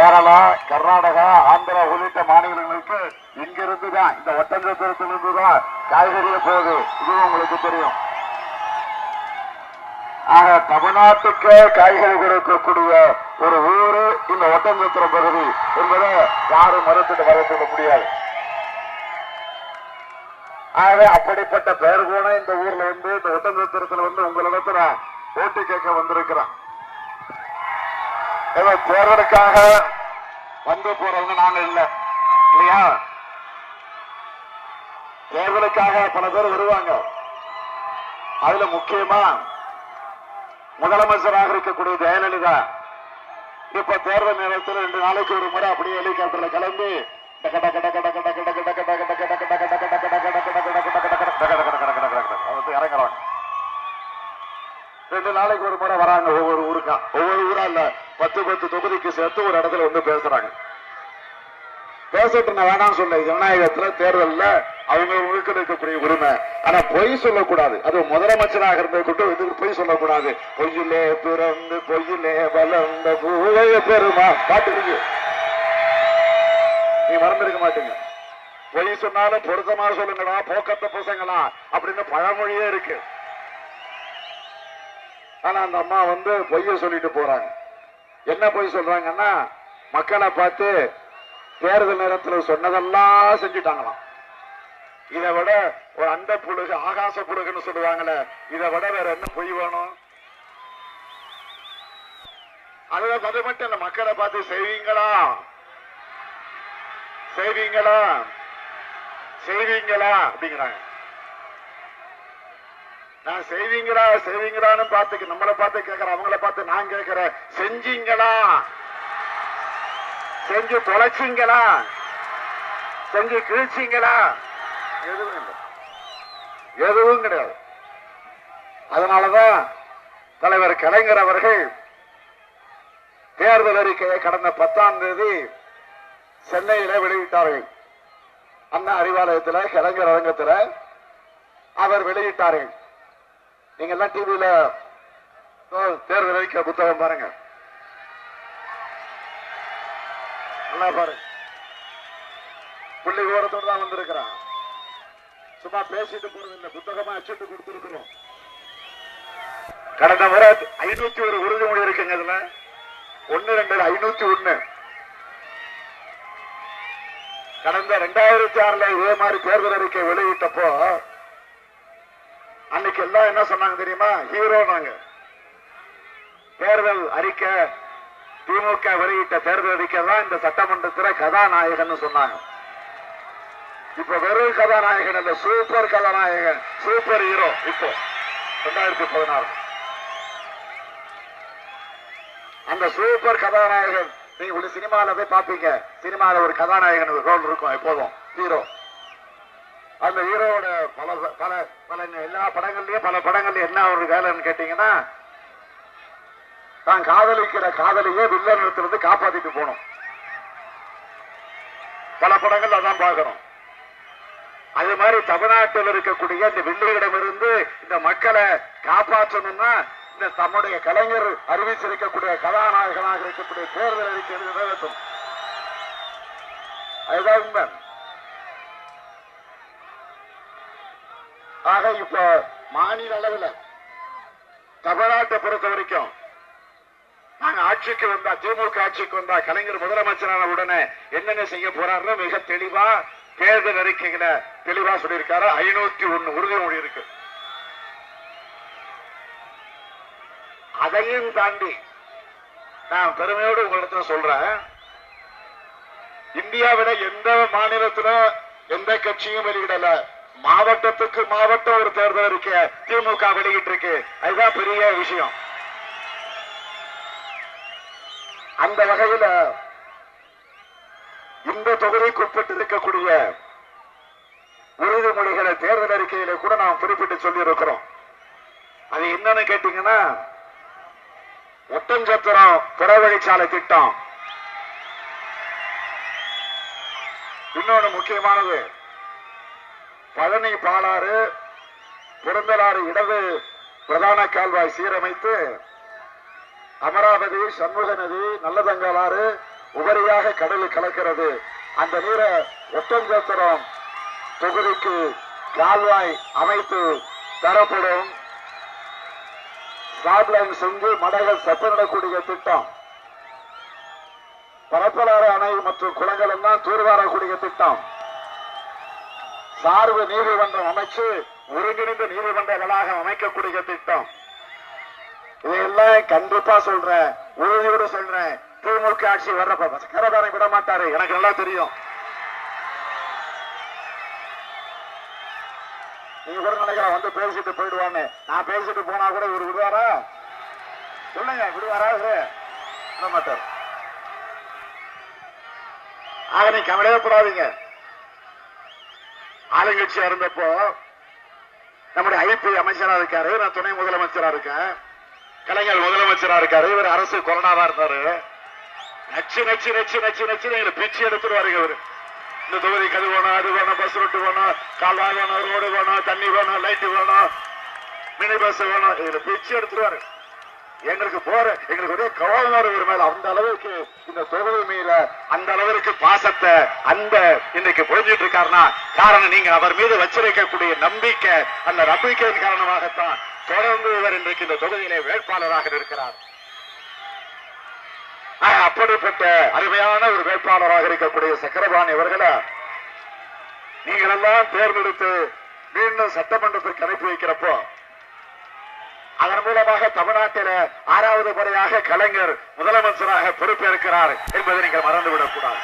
கேரளா கர்நாடகா ஆந்திரா உள்ளிட்ட மாநிலங்களுக்கு இங்கிருந்து தான் இந்த ஒட்டஞ்சத்திரத்திலிருந்து தான் காய்கறிய போகுது. இதுவும் உங்களுக்கு தெரியும். ஆக தமிழ்நாட்டுக்கு காய்கறி கொடுக்கக்கூடிய ஒரு ஊரு இந்த ஒட்டஞ்சத்திரம் பகுதி என்பதை யாரும் மறுத்துட்டு மறுத்துட முடியாது. ஆகவே அப்படிப்பட்ட பெயர் கூட இந்த ஊர்ல வந்து இந்த ஒட்டஞ்சத்திரத்துல வந்து உங்களிடத்துல ஓட்டு கேட்க வந்திருக்கிறேன். தேர்தலுக்காக வந்து போறவங்க நாங்க இல்லை. இல்லையா? தேர்தலுக்காக பல பேர் வருவாங்க. அதுல முக்கியமா முதலமைச்சராக இருக்கக்கூடிய ஜெயலலிதா இப்ப தேர்தல் நேரத்தில் ரெண்டு நாளைக்கு ஒரு முறை அப்படியே ஹெலிகாப்டர்ல கிளம்பி டக டக டக டக டக ரெண்டு நாளைக்கு ஒரு முறை வராங்க ஒவ்வொரு ஊருக்கா. ஒவ்வொரு ஊரா இல்ல பத்து பத்து தொகுதிக்கு சேர்த்து ஒரு இடத்துல வந்து பேசுறாங்க. பேசட்டு நான் வேணாம் சொன்ன ஜனநாயகத்துல தேர்தல்ல அவங்களுக்கு இருக்கக்கூடிய உரிமை. ஆனா பொய் சொல்லக்கூடாது. அது முதலமைச்சராக இருந்த கூட்டம் இதுக்கு பொய் சொல்லக்கூடாது. பொய்யிலே பிறந்து பொய்யிலே வளர்ந்த பூவைய பெருமா. பாட்டு இருக்கு நீ மறந்துருக்க மாட்டீங்க. பொய் சொன்னாலும் பொருத்தமா சொல்லுங்களா? போக்கத்த பசங்களா? அப்படின்னு பழமொழியே இருக்கு. ஆனா அந்த அம்மா வந்து பொய்ய சொல்லிட்டு போறாங்க. என்ன பொய் சொல்றாங்கன்னா மக்களை பார்த்து தேர்தல் நேரத்தில் சொன்னதெல்லாம் செஞ்சுட்டாங்களாம். இதை விட ஒரு அண்ட புழுகு ஆகாச புழுகுன்னு சொல்லுவாங்கல்ல இதை விட வேற என்ன பொய் வேணும்? அதுல அது மட்டும் இல்லை மக்களை பார்த்து செய்வீங்களா? செய்வீங்களா? செய்வீங்களா? அப்படிங்கிறாங்க. நான் செய்வீங்களா செய்வீங்களான்னு பார்த்து நம்மளை பார்த்து கேட்கறேன் அவங்கள பார்த்து நான் கேட்கிறேன். செஞ்சீங்களா? செஞ்சு தொலைச்சிங்களா செஞ்சு கிழிச்சிங்களா? எதுவும் இல்லை. எதுவும் கிடையாது. அதனாலதான் தலைவர் கலைஞர் அவர்கள் தேர்தல் அறிக்கையை கடந்த பத்தாம் தேதி சென்னையில வெளியிட்டார்கள். அண்ணா அறிவாலயத்தில் கலைஞர் அரங்கத்தில் அவர் வெளியிட்டார்கள். நீங்க எல்லாம் டிவியில தேர்தல் அறிக்கை புத்தகம் பாருங்க. நல்லா பாருங்க. புள்ளி விவரத்தோடு தான் வந்திருக்கிறான். சும்மா பேசிட்டு போறது புத்தகமா அச்சிட்டு கொடுத்திருக்கிறோம். கடந்த முறை ஐநூத்தி ஒரு உறுதிமொழி இருக்குங்க இதுல. ஒன்னு ரெண்டு ஐநூத்தி ஒண்ணு கடந்த ரெண்டாயிரத்தி ஆறுல இதே மாதிரி தேர்தல் அறிக்கை வெளியிட்டப்போ அன்னைக்கு எல்லாம் என்ன சொன்னாங்க தெரியுமா? ஹீரோ நாங்க தேர்தல் அறிக்கை திமுக வெளியிட்ட தேர்தல் அறிக்கை தான் இந்த சட்டமன்றத்தில் கதாநாயகன் சொன்னாங்க. இப்ப வெறும் கதாநாயகன் இல்ல சூப்பர் கதாநாயகன் சூப்பர் ஹீரோ இப்போ ரெண்டாயிரத்தி பதினாறு. அந்த சூப்பர் கதாநாயகன் நீங்க ஒரு சினிமாவில போய் பாப்பீங்க சினிமாவில் ஒரு கதாநாயகன் ஒரு ரோல் இருக்கும் எப்போதும் ஹீரோ அந்த ஹீரோவோட பல பல பல எல்லா படங்கள்லயும் பல படங்கள்ல என்ன ஒரு வேலைன்னு கேட்டீங்கன்னா தான் காதலிக்கிற காதலியே வில்லன் இருந்து காப்பாத்திட்டு போகணும். பல படங்கள் அதான் பார்க்கணும். அது மாதிரி தமிழ்நாட்டில் இருக்கக்கூடிய இந்த வில்லிகளிடமிருந்து இந்த மக்களை காப்பாற்றணும்னா இந்த தம்முடைய கலைஞர் அறிவிச்சிருக்கக்கூடிய கதாநாயகனாக இருக்கக்கூடிய தேர்தல் அறிக்கை நிறைவேற்றும் அதுதான் ஆக இப்ப மாநில அளவில் தமிழ்நாட்டை பொறுத்த வரைக்கும் நாங்க ஆட்சிக்கு வந்தா திமுக ஆட்சிக்கு வந்தா கலைஞர் முதலமைச்சரான உடனே என்னென்ன செய்ய போறாருன்னு மிக தெளிவா தேர்தல் அறிக்கைகளை தெளிவா சொல்லியிருக்காரு. ஐநூத்தி ஒண்ணு உறுதிமொழி இருக்கு. அதையும் தாண்டி நான் பெருமையோடு உங்களிடத்துல சொல்றேன். இந்தியாவில எந்த மாநிலத்தில எந்த கட்சியும் வெளியிடல. மாவட்டத்துக்கு மாவட்டம் ஒரு தேர்தல் அறிக்கை திமுக வெளியிட்டு இருக்கு அதுதான் பெரிய விஷயம். அந்த வகையில இந்த தொகுதிக்கு உட்பட்டு இருக்கக்கூடிய உறுதிமொழிகளை தேர்தல் அறிக்கையில கூட நாம் குறிப்பிட்டு சொல்லி இருக்கிறோம் அது என்னன்னு கேட்டீங்கன்னா ஒட்டஞ்சத்திரம் புறவழிச்சாலை திட்டம். இன்னொன்னு முக்கியமானது பழனி பாலாறு புறந்தலாறு இடது பிரதான கால்வாய் சீரமைத்து அமராவதி சண்முக நதி நல்லதங்கலாறு உபரியாக கடலில் கலக்கிறது. அந்த நீரை ஒட்டஞ்சத்திரம் தொகுதிக்கு கால்வாய் அமைத்து தரப்படும் சாப்லைன் செஞ்சு மடைகள் செப்பனிடக்கூடிய திட்டம். பரப்பலாறு அணை மற்றும் குளங்கள் எல்லாம் தூர்வாரக்கூடிய திட்டம். சார்பு நீதிமன்றம் அமைச்சு ஒருங்கிணைந்த நீதிமன்ற வளாகம் அமைக்கக்கூடிய திட்டம். இதையெல்லாம் கண்டிப்பா சொல்றேன். உறுதியோடு சொல்றேன். திமுக ஆட்சி வர்றப்ப சக்கரதாரம் விட மாட்டாரு. எனக்கு நல்லா தெரியும். நீங்க கூட நினைக்கலாம் வந்து பேசிட்டு போயிடுவான்னு. நான் பேசிட்டு போனா கூட இவர் விடுவாரா? சொல்லுங்க விடுவாரா இவரு? விட மாட்டார். ஆக நீ கவலையே கூடாதீங்க ஆளுங்கட்சியா இருந்தப்போ நம்முடைய ஐபி அமைச்சரா இருக்காரு நான் துணை முதலமைச்சரா இருக்கேன். கலைஞர் முதலமைச்சரா இருக்காரு இவர் அரசு கொரோனாவா இருந்தாரு. நச்சு நச்சு நச்சு நச்சு நச்சு எங்களை பிச்சு எடுத்துருவாருங்க இவரு. இந்த தொகுதி அது வேணும் அது வேணும் பஸ் ரூட்டு வேணும் கால்வாய் வேணும் ரோடு வேணும் தண்ணி வேணும் லைட்டு வேணும் மினி பஸ் வேணும் இதுல பிச்சு எடுத்துருவாரு. எங்களுக்கு போற எங்களுக்கு ஒரே கோபம் மேல அந்த அளவுக்கு இந்த தொகுதி மீத அந்த அளவிற்கு பாசத்தை அந்த இன்னைக்கு பொழிஞ்சிட்டு இருக்காருன்னா காரணம் நீங்க அவர் மீது வச்சிருக்கக்கூடிய நம்பிக்கை அந்த நம்பிக்கையின் காரணமாகத்தான் தொடர்ந்து இவர் இன்றைக்கு இந்த தொகுதியிலே வேட்பாளராக இருக்கிறார். ஆஹ், அப்படிப்பட்ட அருமையான ஒரு வேட்பாளராக இருக்கக்கூடிய சக்கரபாணி அவர்களை நீங்கள் எல்லாம் தேர்ந்தெடுத்து மீண்டும் சட்டமன்றத்திற்கு அனுப்பி வைக்கிறப்போ அதன் மூலமாக தமிழ்நாட்டில ஆறாவது முறையாக கலைஞர் முதலமைச்சராக பொறுப்பேற்கிறார் என்பதை நீங்கள் மறந்துவிடக் கூடாது